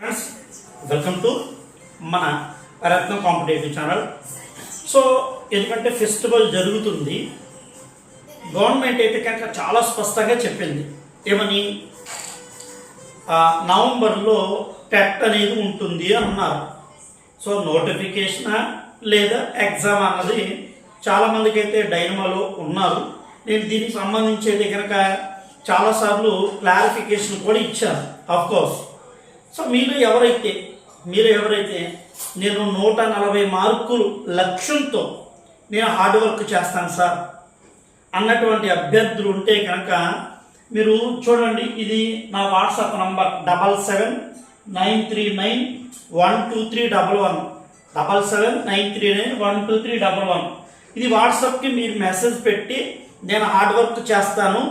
Friends welcome to మన Ratna competitive channel. So ఎందుకంటే festival జరుగుతుంది గవర్నమెంట్ అయితే కనుక చాలా స్పష్టంగా చెప్పింది. ఏమని? నవంబర్లో టెట్ అనేది ఉంటుంది అని అన్నారు. సో నోటిఫికేషన్ లేదా ఎగ్జామ్ అన్నది చాలామందికి అయితే డైనమాలో ఉన్నారు. నేను దీనికి సంబంధించి అయితే కనుక చాలాసార్లు క్లారిఫికేషన్ కూడా ఇచ్చాను అఫ్కోర్స్ సో మీరు ఎవరైతే మీరు ఎవరైతే నేను నూట నలభై మార్కులు లక్ష్యంతో నేను హార్డ్ వర్క్ చేస్తాను సార్ అన్నటువంటి అభ్యర్థులు ఉంటే కనుక మీరు చూడండి ఇది నా WhatsApp number double seven nine three nine one two three double one. Double seven nine three nine one two three double one. ఇది వాట్సాప్కి మీరు మెసేజ్ పెట్టి నేను హార్డ్ వర్క్ చేస్తాను.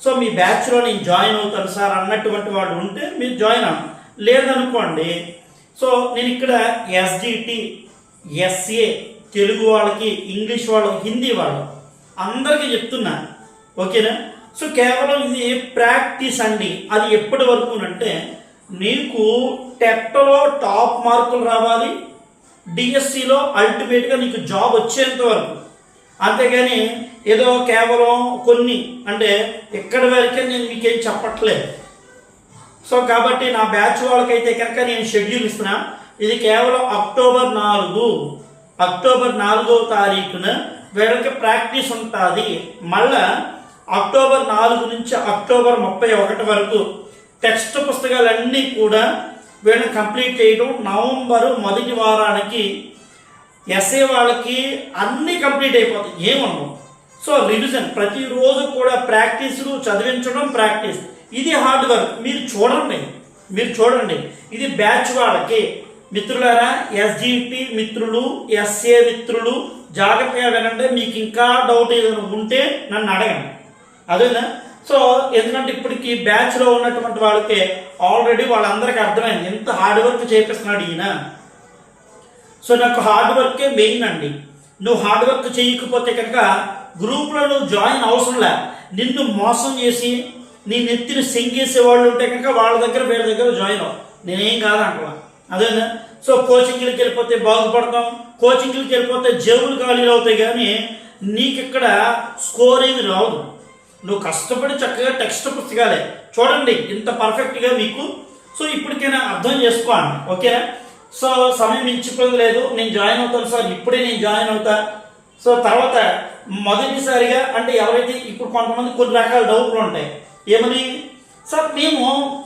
సో మీ బ్యాచ్లో నేను జాయిన్ అవుతాను సార్ అన్నటువంటి వాళ్ళు ఉంటే మీరు జాయిన్ అవ్వండి. లేదనుకోండి. సో నేను ఇక్కడ ఎస్డిటి ఎస్ఏ తెలుగు వాళ్ళకి ఇంగ్లీష్ వాళ్ళు హిందీ వాళ్ళు అందరికీ చెప్తున్నా. ఓకేనా? సో కేవలం ఇది ప్రాక్టీస్ అండి. అది ఎప్పటి వరకు అంటే నీకు టెట్లో టాప్ మార్కులు రావాలి. డిఎస్సిలో అల్టిమేట్గా నీకు జాబ్ వచ్చేంత వరకు. అంతేగాని ఏదో కేవలం కొన్ని అంటే ఎక్కడి వరకే నేను మీకేం చెప్పట్లేదు. సో కాబట్టి నా బ్యాచ్ వాళ్ళకైతే కనుక నేను షెడ్యూల్ ఇస్తున్నా. ఇది కేవలం అక్టోబర్ నాలుగు. అక్టోబర్ నాలుగో తారీఖున వీళ్ళకి ప్రాక్టీస్ ఉంటుంది. మళ్ళా అక్టోబర్ నాలుగు నుంచి అక్టోబర్ ముప్పై ఒకటి వరకు టెక్స్ట్ పుస్తకాలన్నీ కూడా వీళ్ళని కంప్లీట్ చేయడం నవంబరు మొదటి వారానికి ఎస్ఏ వాళ్ళకి అన్నీ కంప్లీట్ అయిపోతాయి. ఏమన్నాం సో రివిజన్ ప్రతిరోజు కూడా ప్రాక్టీసులు చదివించడం ప్రాక్టీస్. ఇది హార్డ్ వర్క్ మీరు చూడండి. మీరు చూడండి. ఇది బ్యాచ్ వాళ్ళకి. మిత్రులారా ఎస్జిటి మిత్రులు ఎస్ఏ మిత్రులు జాగ్రత్తగా వినండి. మీకు ఇంకా డౌట్ ఏదైనా ఉంటే నన్ను అడగండి. అదేనా? సో ఎందుకంటే ఇప్పటికి బ్యాచ్లో ఉన్నటువంటి వాళ్ళకి ఆల్రెడీ వాళ్ళందరికీ అర్థమైంది. ఎంత హార్డ్ వర్క్ చేపిస్తున్నాడు ఈయన. సో నాకు హార్డ్ వర్కే మెయిన్ అండి. నువ్వు హార్డ్ వర్క్ చేయకపోతే కనుక గ్రూప్లో నువ్వు జాయిన్ అవసరం లే. నిన్ను మోసం చేసి నీ నెత్తిని సెంగేసే వాళ్ళు ఉంటే కనుక వాళ్ళ దగ్గర వీళ్ళ దగ్గర జాయిన్ అవ్వ. నేనేం కాదంటున్నా అదేనా? సో కోచింగ్లకి వెళ్ళిపోతే బాగుపడతాం. కోచింగ్లకి వెళ్ళిపోతే జేబులు ఖాళీలు అవుతాయి కానీ నీకు ఇక్కడ స్కోర్ ఏమి రాదు. నువ్వు కష్టపడి చక్కగా టెక్స్ట్ పుస్తకాలే చూడండి ఇంత పర్ఫెక్ట్గా మీకు. సో ఇప్పటికైనా అర్థం చేసుకోండి ఓకేనా సో సమయం మించిపోయింది లేదు. నేను జాయిన్ అవుతాను సార్ ఇప్పుడే నేను జాయిన్ అవుతా. సో తర్వాత మొదటిసారిగా అంటే ఎవరైతే ఇప్పుడు కొంతమంది కొన్ని రకాల డౌట్లు ఉంటాయి. ఏమని? సార్ మేము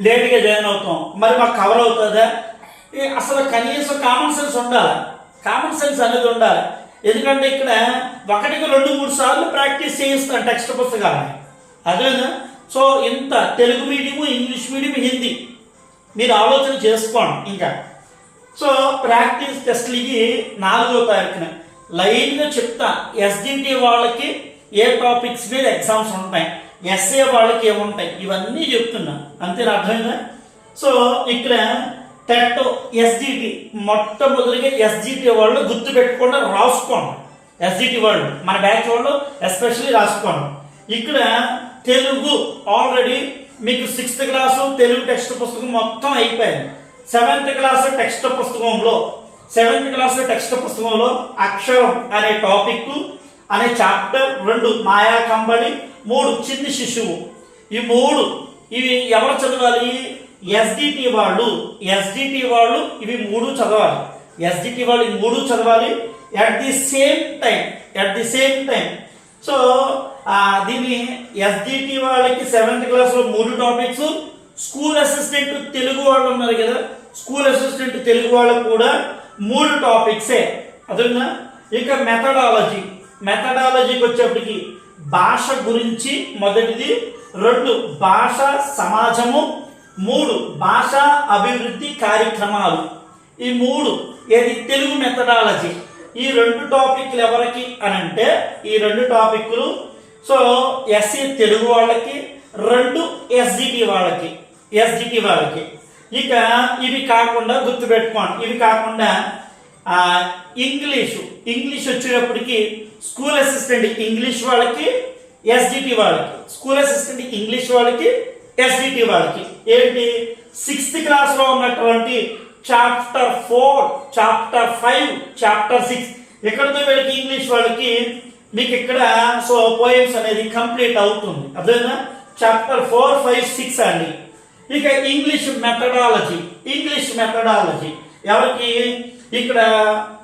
లేట్గా జాయిన్ అవుతాం. మరి మాకు కవర్ అవుతుందా? అసలు కనీసం కామన్ సెన్స్ ఉండాలి. కామన్ సెన్స్ అనేది ఉండాలి. ఎందుకంటే ఇక్కడ ఒకటికి రెండు మూడు సార్లు ప్రాక్టీస్ చేయిస్తాను టెక్స్ట్ పుస్తకాలని. అదేనా సో ఇంత Telugu medium English medium Hindi. మీరు ఆలోచన చేసుకోండి ఇంకా. సో ప్రాక్టీస్ టెస్ట్లకి నాలుగో తారీఖున. లైన్గా చెప్తా. ఎస్డిటి వాళ్ళకి ఏ టాపిక్స్ మీద ఎగ్జామ్స్ ఉంటాయి ఎస్ఏ వాళ్ళకి ఏముంటాయి? ఇవన్నీ చెప్తున్నా. అంతేనా అర్థమైందా? సో ఇక్కడ టెట్ ఎస్జిటి మొట్టమొదటిగా ఎస్జిటి వాళ్ళు గుర్తు పెట్టుకుండా రాసుకోండి. ఎస్జిటి వాళ్ళు మన బ్యాచ్ వాళ్ళు ఎస్పెషల్లీ రాసుకోండి. ఇక్కడ తెలుగు ఆల్రెడీ మీకు సిక్స్త్ క్లాసు తెలుగు టెక్స్ట్ పుస్తకం మొత్తం అయిపోయింది. సెవెంత్ క్లాస్ టెక్స్ట్ పుస్తకంలో సెవెంత్ క్లాస్ టెక్స్ట్ పుస్తకంలో అక్షరం అనే టాపిక్ అనే చాప్టర్ రెండు మాయా కంబళి మూడు చిన్ని శిశువు ఈ మూడు ఇవి ఎవరు చదవాలి? ఎస్డిటి వాళ్ళు. ఎస్డిటి వాళ్ళు ఇవి మూడు చదవాలి. ఎస్డిటి వాళ్ళు ఈ మూడు చదవాలి at the same time at the same time so దీన్ని ఎస్డిటి వాళ్ళకి సెవెంత్ క్లాస్లో మూడు టాపిక్స్ స్కూల్ అసిస్టెంట్ తెలుగు వాళ్ళు ఉన్నారు కదా స్కూల్ అసిస్టెంట్ తెలుగు వాళ్ళకు కూడా మూడు టాపిక్సే అదన్నా ఇక మెథడాలజీ మెథడాలజీకి వచ్చేప్పటికి భాష గురించి మొదటిది రెండు భాష సమాజము మూడు భాష అభివృద్ధి కార్యక్రమాలు. ఈ మూడు ఏది తెలుగు మెథడాలజీ ఈ రెండు టాపిక్లు ఎవరికి అని అంటే ఈ రెండు టాపిక్లు సో ఎస్సీ తెలుగు వాళ్ళకి రెండు ఎస్జిటి వాళ్ళకి ఎస్జిటి వాళ్ళకి. ఇక ఇవి కాకుండా గుర్తుపెట్టుకోండి. ఇవి కాకుండా ఇంగ్లీషు ఇంగ్లీష్ వచ్చేటప్పటికి స్కూల్ అసిస్టెంట్ ఇంగ్లీష్ వాళ్ళకి ఎస్డిటి వాళ్ళకి. స్కూల్ అసిస్టెంట్ ఇంగ్లీష్ వాళ్ళకి ఎస్డిటి వాళ్ళకి. ఏంటి సిక్స్త్ క్లాస్లో ఉన్నటువంటి chapter four chapter five chapter six ఎక్కడితో వీళ్ళకి ఇంగ్లీష్ వాళ్ళకి? మీకు ఇక్కడ సో పోయమ్స్ అనేది కంప్లీట్ అవుతుంది. అదేనా చాప్టర్ ఫోర్ ఫైవ్ సిక్స్ అండి. ఇక ఇంగ్లీష్ మెథడాలజీ ఇంగ్లీష్ మెథడాలజీ ఎవరికి? ఇక్కడ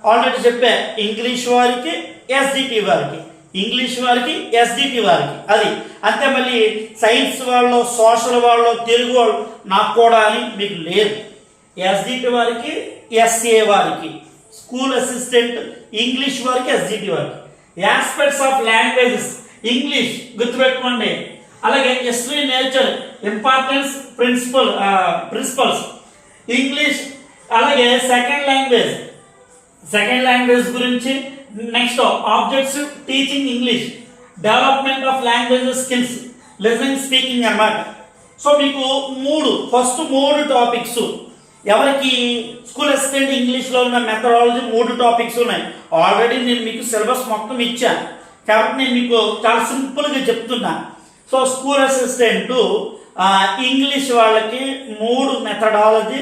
ఆల్రెడీ చెప్పా ఇంగ్లీష్ వారికి ఎస్డిటి వారికి. ఇంగ్లీష్ వారికి ఎస్డిటి వారికి. అది. అంతే మళ్ళీ సైన్స్ వాళ్ళు సోషల్ వాళ్ళు తెలుగు వాళ్ళు నాకు కూడా అని మీకు లేదు. ఎస్డిటి వారికి ఎస్ఏ వారికి. స్కూల్ అసిస్టెంట్ ఇంగ్లీష్ వారికి ఎస్డిటి వారికి. ఆస్పెక్ట్స్ ఆఫ్ లాంగ్వేజెస్ ఇంగ్లీష్ గుర్తుపెట్టుకోండి. అలాగే history nature importance principle principles English అలాగే సెకండ్ లాంగ్వేజ్ సెకండ్ లాంగ్వేజ్ గురించి next objects teaching English development of language skills listening speaking అన్నమాట. సో మీకు మూడు ఫస్ట్ మూడు టాపిక్స్ ఎవరికి స్కూల్ అసిస్టెంట్ ఇంగ్లీష్లో ఉన్న మెథడాలజీ మూడు టాపిక్స్ ఉన్నాయి. ఆల్రెడీ నేను మీకు సిలబస్ మొత్తం ఇచ్చాను. కాబట్టి నేను మీకు చాలా సింపుల్గా చెప్తున్నా. సో స్కూల్ అసిస్టెంట్ ఇంగ్లీష్ వాళ్ళకి మూడు మెథడాలజీ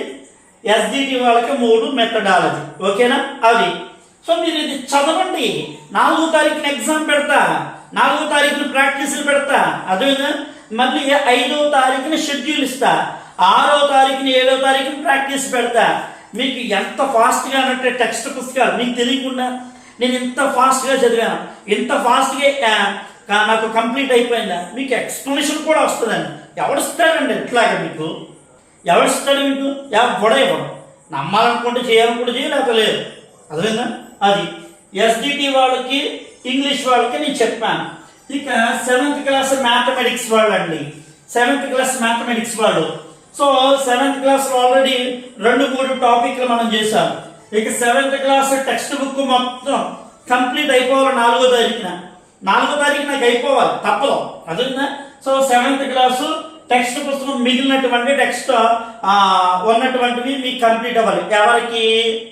ఎస్డిటి వాళ్ళకి మూడు మెథడాలజీ ఓకేనా? అవి. సో మీరు ఇది చదవండి. నాలుగో తారీఖున ఎగ్జామ్ పెడతా. నాలుగో తారీఖున ప్రాక్టీసులు పెడతా. అదేవిధంగా మళ్ళీ ఐదో తారీఖున షెడ్యూల్ ఇస్తా. ఆరో తారీఖున ఏడో తారీఖున ప్రాక్టీస్ పెడతా. మీకు ఎంత ఫాస్ట్గా అన్నట్టు టెక్స్ట్ పుస్తకాలు మీకు తెలియకుండా? నేను ఇంత ఫాస్ట్గా చదివాను. ఇంత ఫాస్ట్గా నాకు కంప్లీట్ అయిపోయిందా? మీకు ఎక్స్ప్లెనేషన్ కూడా వస్తుందండి. ఎవడు ఇస్తాడండి ఎట్లాగా మీకు? ఎవరిస్తాడు ఇస్తాడు మీకు కూడా ఇవ్వడం. నమ్మాలనుకుంటే చేయాలనుకుంటే చేయలేకపోతే లేదు. అర్థమైందా? అది. ఎస్డిటి వాళ్ళకి ఇంగ్లీష్ వాళ్ళకి నేను చెప్పాను. ఇక సెవెంత్ క్లాస్ మ్యాథమెటిక్స్ వాళ్ళు అండి సెవెంత్ క్లాస్ మ్యాథమెటిక్స్ వాళ్ళు సో సెవెంత్ క్లాస్ ఆల్రెడీ రెండు మూడు టాపిక్లు మనం చేశాం. ఇక సెవెంత్ క్లాస్ టెక్స్ట్ బుక్ మొత్తం కంప్లీట్ అయిపోవాలి నాలుగో తారీఖున. నాలుగో తారీఖు నాకు అయిపోవాలి తప్పదు. అదేనా సో సెవెంత్ క్లాసు టెక్స్ట్ పుస్తకం మిగిలినటువంటి టెక్స్ట్ ఉన్నటువంటివి మీకు కంప్లీట్ అవ్వాలి. ఎవరికి?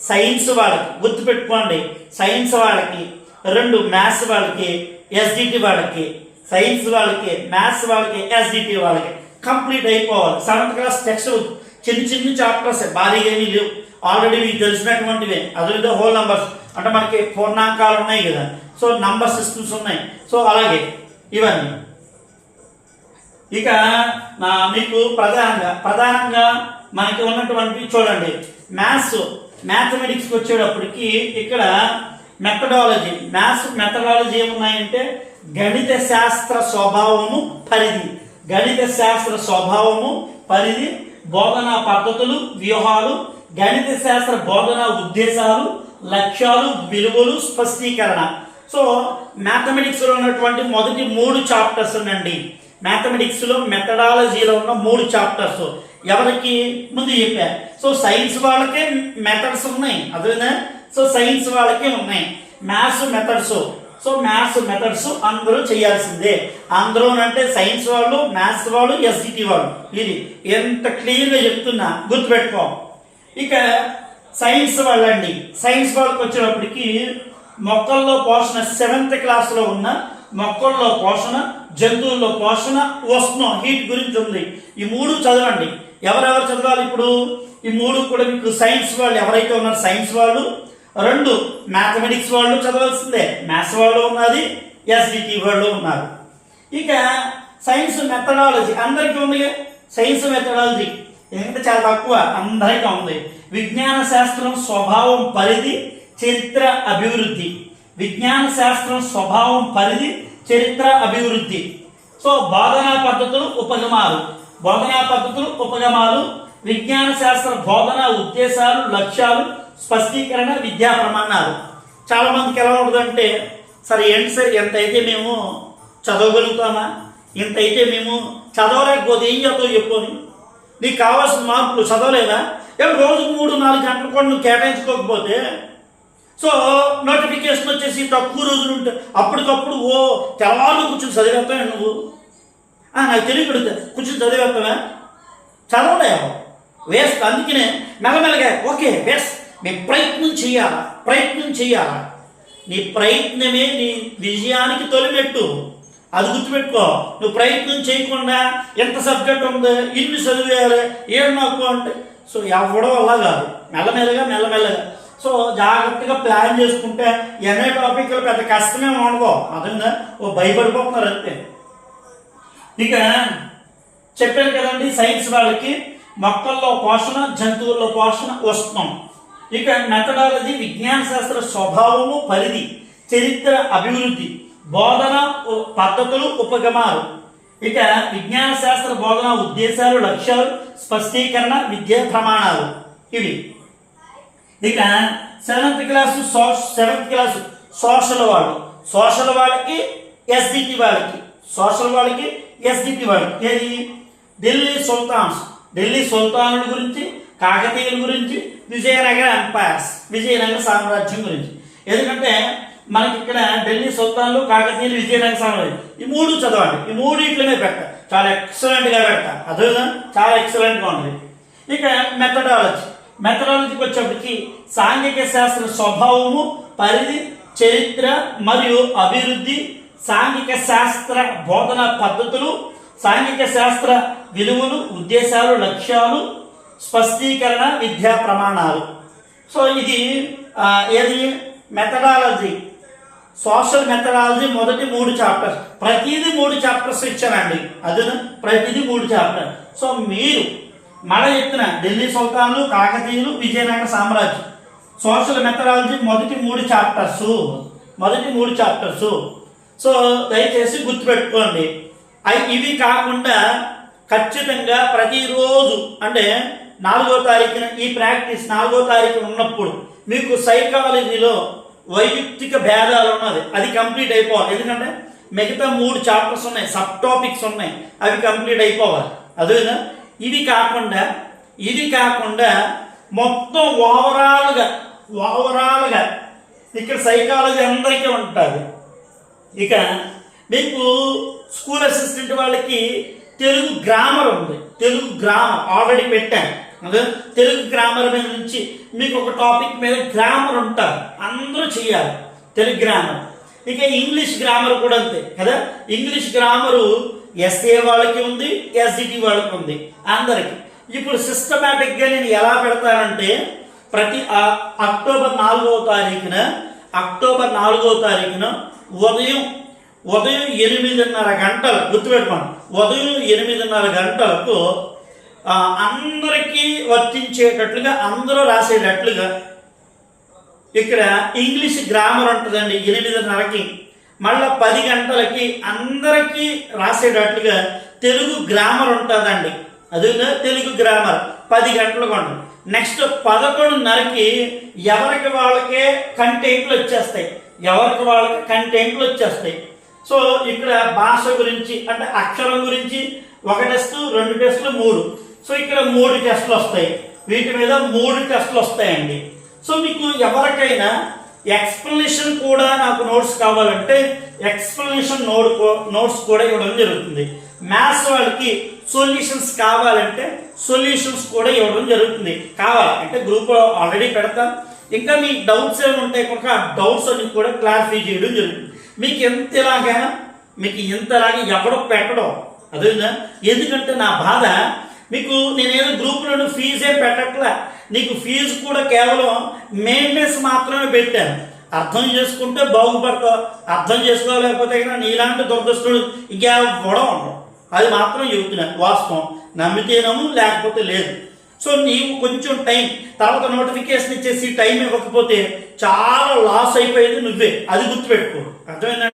సైన్స్ వాళ్ళకి. గుర్తుపెట్టుకోండి సైన్స్ వాళ్ళకి. రెండు మ్యాథ్స్ వాళ్ళకి. ఎస్డిటి వాళ్ళకి. సైన్స్ వాళ్ళకి. మ్యాథ్స్ వాళ్ళకి. ఎస్డిటి వాళ్ళకి. కంప్లీట్ అయిపోవాలి. Seventh class text book. చిన్న చిన్న చాప్టర్స్. భారీగా ఏమీ లేవు. ఆల్రెడీ మీకు తెలిసినటువంటివే. అదే హోల్ నంబర్స్ అంటే మనకి పూర్ణాంకాలు ఉన్నాయి కదా. సో నంబర్ సిస్టమ్స్ ఉన్నాయి. సో అలాగే. ఇవన్నీ. ఇక నా మీకు ప్రధానంగా ప్రధానంగా మనకి ఉన్నటువంటి చూడండి మ్యాథ్స్ మ్యాథమెటిక్స్కి వచ్చేటప్పటికి ఇక్కడ మెథడాలజీ మ్యాథ్స్ మెథడాలజీ ఏమున్నాయంటే గణిత శాస్త్ర స్వభావము పరిధి. గణిత శాస్త్ర స్వభావము పరిధి బోధనా పద్ధతులు వ్యూహాలు గణిత శాస్త్ర బోధనా ఉద్దేశాలు లక్ష్యాలు విలువలు స్పష్టీకరణ. సో మ్యాథమెటిక్స్లో ఉన్నటువంటి మొదటి మూడు చాప్టర్స్ ఉండండి. మ్యాథమెటిక్స్లో మెథడాలజీలో ఉన్న మూడు చాప్టర్స్ ఎవరికి? ముందు చెప్పా. సో సైన్స్ వాళ్ళకే మెథడ్స్ ఉన్నాయి. అదేనా సో సైన్స్ వాళ్ళకే ఉన్నాయి. Maths methods so maths methods అందరూ చేయాల్సిందే. అందరూ అంటే సైన్స్ వాళ్ళు మ్యాథ్స్ వాళ్ళు ఎస్సిటి వాళ్ళు. ఇది ఎంత క్లియర్గా చెప్తున్నా గుర్తుపెట్టుకో. ఇక సైన్స్ వాళ్ళండి. సైన్స్ వాళ్ళకి వచ్చేటప్పటికి మొక్కల్లో పోషణ సెవెంత్ క్లాస్లో ఉన్న మొక్కల్లో పోషణ జంతువుల్లో పోషణ ఉష్ణం హీట్ గురించి ఉంది. ఈ మూడు చదవండి. ఎవరెవరు చదవాలి ఇప్పుడు? ఈ మూడు కూడా మీకు సైన్స్ వాళ్ళు ఎవరైతే ఉన్నారు సైన్స్ వాళ్ళు. రెండు మ్యాథమెటిక్స్ వాళ్ళు చదవాల్సిందే. మ్యాథ్స్ వాళ్ళు ఉన్నది ఎస్డిటి వాళ్ళు ఉన్నారు. ఇక సైన్స్ మెథడాలజీ అందరికీ ఉంది సైన్స్ మెథడాలజీ ఎందుకంటే చాలా తక్కువ? అందరికీ ఉంది. విజ్ఞాన శాస్త్రం స్వభావం పరిధి చరిత్ర అభివృద్ధి. విజ్ఞాన శాస్త్రం స్వభావం పరిధి చరిత్ర అభివృద్ధి. సో బోధనా పద్ధతులు ఉపగమాలు బోధనా పద్ధతులు ఉపగమాలు విజ్ఞాన శాస్త్ర బోధన ఉద్దేశాలు లక్ష్యాలు స్పష్టీకరణ విద్యా ప్రమాణాలు. చాలామందికి ఎలా ఉంటుందంటే సరే ఏంటి సార్ ఎంత అయితే మేము చదవగలుగుతామా? ఇంత అయితే మేము చదవలేకపోతే ఏం చదువు చెప్పుకొని నీకు కావాల్సిన మార్పులు చదవలేదా? ఏం రోజుకు మూడు నాలుగు గంటలు కూడా నువ్వు కేటాయించుకోకపోతే సో నోటిఫికేషన్ వచ్చేసి తక్కువ రోజులు ఉంటే అప్పటికప్పుడు ఓ తెల్లవాళ్ళు కూర్చొని చదివేస్తావే నువ్వు? నాకు తెలియదు కూర్చొని చదివేస్తావా? చదవలేవు. వేస్ట్ అందుకనే మెల్లమెల్లగా ఓకే వేస్ట్ నీ ప్రయత్నం చేయాలా? ప్రయత్నం చేయాలా? నీ ప్రయత్నమే నీ విజయానికి తొలిమెట్టు. అది గుర్తుపెట్టుకో. నువ్వు ప్రయత్నం చేయకుండా ఎంత సబ్జెక్ట్ ఉంది ఇన్ని చదివేయాలి ఏడు నాకు అంటే సో ఎవడో అలా కాదు. మెల్లమెల్లగా మెల్లమెల్లగా. సో జాగ్రత్తగా ప్లాన్ చేసుకుంటే ఎంఏ టాపిక్లు పెద్ద కష్టమే ఉండవు అదంగా ఓ భయపడిపోతున్నారు అంతే. ఇక చెప్పాను కదండి సైన్స్ వాళ్ళకి మొక్కల్లో పోషణ జంతువుల్లో పోషణ వస్తున్నాం ఇక మెథడాలజీ విజ్ఞాన శాస్త్ర స్వభావము పరిధి చరిత్ర అభివృద్ధి బోధన పద్ధతులు ఉపగమాలు. ఇక విజ్ఞాన శాస్త్ర బోధన ఉద్దేశాలు లక్ష్యాలు స్పష్టీకరణ విద్యా ప్రమాణాలు. ఇవి. ఇక seventh class seventh class social వాళ్ళు. సోషల్ వాళ్ళకి ఎస్డిటి వాళ్ళకి. సోషల్ వాళ్ళకి ఎస్డిటి వాళ్ళకి. ఏది? ఢిల్లీ సుల్తాన్స్. ఢిల్లీ సుల్తానుల గురించి కాకతీయుల గురించి విజయనగర ఎంపైర్స్ విజయనగర సామ్రాజ్యం గురించి. ఎందుకంటే మనకి ఇక్కడ ఢిల్లీ సుల్తాన్లు కాకతీయులు విజయనగర సామ్రాజ్యం. ఈ మూడు చదవండి. ఈ మూడు ఇట్లనే పెట్ట చాలా ఎక్సలెంట్గా పెడతా. అదే చాలా ఎక్సలెంట్గా ఉంటుంది ఇక మెథడాలజీ మెథడాలజీకి వచ్చేప్పటికి సాంఘిక శాస్త్ర స్వభావము పరిధి చరిత్ర మరియు అభివృద్ధి సాంఘిక శాస్త్ర బోధన పద్ధతులు సాంఘిక శాస్త్ర విలువలు ఉద్దేశాలు లక్ష్యాలు స్పష్టీకరణ విద్యా ప్రమాణాలు. సో ఇది ఏది? మెథడాలజీ. సోషల్ మెథడాలజీ మొదటి మూడు చాప్టర్స్ ప్రతిదీ మూడు చాప్టర్స్ ఇచ్చానండి. అది ప్రతిదీ మూడు చాప్టర్. సో మీరు మడ ఎత్తున ఢిల్లీ సుల్తాన్లు కాకతీయులు విజయనగర సామ్రాజ్యం. సోషల్ మెథడాలజీ మొదటి మూడు చాప్టర్స్. మొదటి మూడు చాప్టర్స్. సో దయచేసి గుర్తుపెట్టుకోండి. అవి ఇవి కాకుండా ఖచ్చితంగా ప్రతిరోజు అంటే నాలుగో తారీఖున ఈ ప్రాక్టీస్ నాలుగో తారీఖున ఉన్నప్పుడు మీకు సైకాలజీలో వైయక్తిక భేదాలు ఉన్నది అది కంప్లీట్ అయిపోవాలి. ఎందుకంటే మిగతా మూడు చాప్టర్స్ ఉన్నాయి. సబ్ టాపిక్స్ ఉన్నాయి. అవి కంప్లీట్ అయిపోవాలి. అదేనా? ఇది కాకుండా ఇది కాకుండా మొత్తం ఓవరాల్గా ఓవరాల్గా ఇక్కడ సైకాలజీ అందరికీ ఉంటుంది. ఇక మీకు స్కూల్ అసిస్టెంట్ వాళ్ళకి తెలుగు గ్రామర్ ఉంది. తెలుగు గ్రామర్ ఆల్రెడీ పెట్టాను. అదే తెలుగు గ్రామర్ మీద నుంచి మీకు ఒక టాపిక్ మీద గ్రామర్ ఉంటారు అందరూ చేయాలి తెలుగు గ్రామర్ ఇక ఇంగ్లీష్ గ్రామర్ కూడా అంతే కదా? ఇంగ్లీష్ గ్రామరు ఎస్ఏ వాళ్ళకి ఉంది ఎస్జిటి వాళ్ళకి ఉంది అందరికి. ఇప్పుడు సిస్టమేటిక్గా నేను ఎలా పెడతానంటే ప్రతి ఆ- అక్టోబర్ నాలుగవ తారీఖున అక్టోబర్ నాలుగవ తారీఖున ఉదయం ఉదయం ఎనిమిదిన్నర గంటలు గుర్తుపెట్టుకోండి ఉదయం ఎనిమిదిన్నర గంటలకు అందరికీ వర్తించేటట్లుగా అందరూ రాసేటట్లుగా ఇక్కడ ఇంగ్లీష్ గ్రామర్ ఉంటుందండి ఎనిమిదిన్నరకి. మళ్ళా పది గంటలకి అందరికీ రాసేటట్లుగా తెలుగు గ్రామర్ ఉంటుందండి. అదేగా తెలుగు గ్రామర్. పది గంటలకు ఉంటుంది. నెక్స్ట్ పదకొండున్నరకి ఎవరికి వాళ్ళకే కంటెంట్లు వచ్చేస్తాయి. ఎవరికి వాళ్ళకి కంటెంట్లు వచ్చేస్తాయి. సో ఇక్కడ భాష గురించి అంటే అక్షరం గురించి ఒక టెస్ట్ రెండు టెస్టులు మూడు. సో ఇక్కడ మూడు టెస్టులు వస్తాయి. వీటి మీద మూడు టెస్టులు వస్తాయండి. సో మీకు ఎవరికైనా ఎక్స్ప్లెనేషన్ కూడా నాకు నోట్స్ కావాలంటే ఎక్స్ప్లెనేషన్ నోట్ నోట్స్ కూడా ఇవ్వడం జరుగుతుంది. మ్యాథ్స్ వాళ్ళకి సొల్యూషన్స్ కావాలంటే సొల్యూషన్స్ కూడా ఇవ్వడం జరుగుతుంది. కావాలి. అంటే గ్రూప్ ఆల్రెడీ పెడతాం. ఇంకా మీ డౌట్స్ ఏమైనా ఉంటే కనుక ఆ డౌట్స్ అన్ని కూడా క్లారిఫై చేయడం జరుగుతుంది. మీకు ఎంత ఇలాగా మీకు ఇంతలాగా ఎవడో పెట్టడం అదే ఎందుకంటే నా బాధ మీకు నేనేదో గ్రూప్లో ఫీజే ఏం పెట్టట్లే? నీకు ఫీజు కూడా కేవలం మెయింటెనెన్స్ మాత్రమే పెట్టాను. అర్థం చేసుకుంటే బాగుపడతావు. అర్థం చేసుకోలేకపోతే కనుక నీలాంటి దురదృష్టుడు గొడవ ఉండవు అది మాత్రం చెబుతున్నాను వాస్తవం. నమ్మితేనము లేకపోతే లేదు. సో నీవు కొంచెం టైం తర్వాత నోటిఫికేషన్ ఇచ్చేసి టైం ఇవ్వకపోతే చాలా లాస్ అయిపోయేది నువ్వే. అది గుర్తుపెట్టుకో. అర్థమైందా?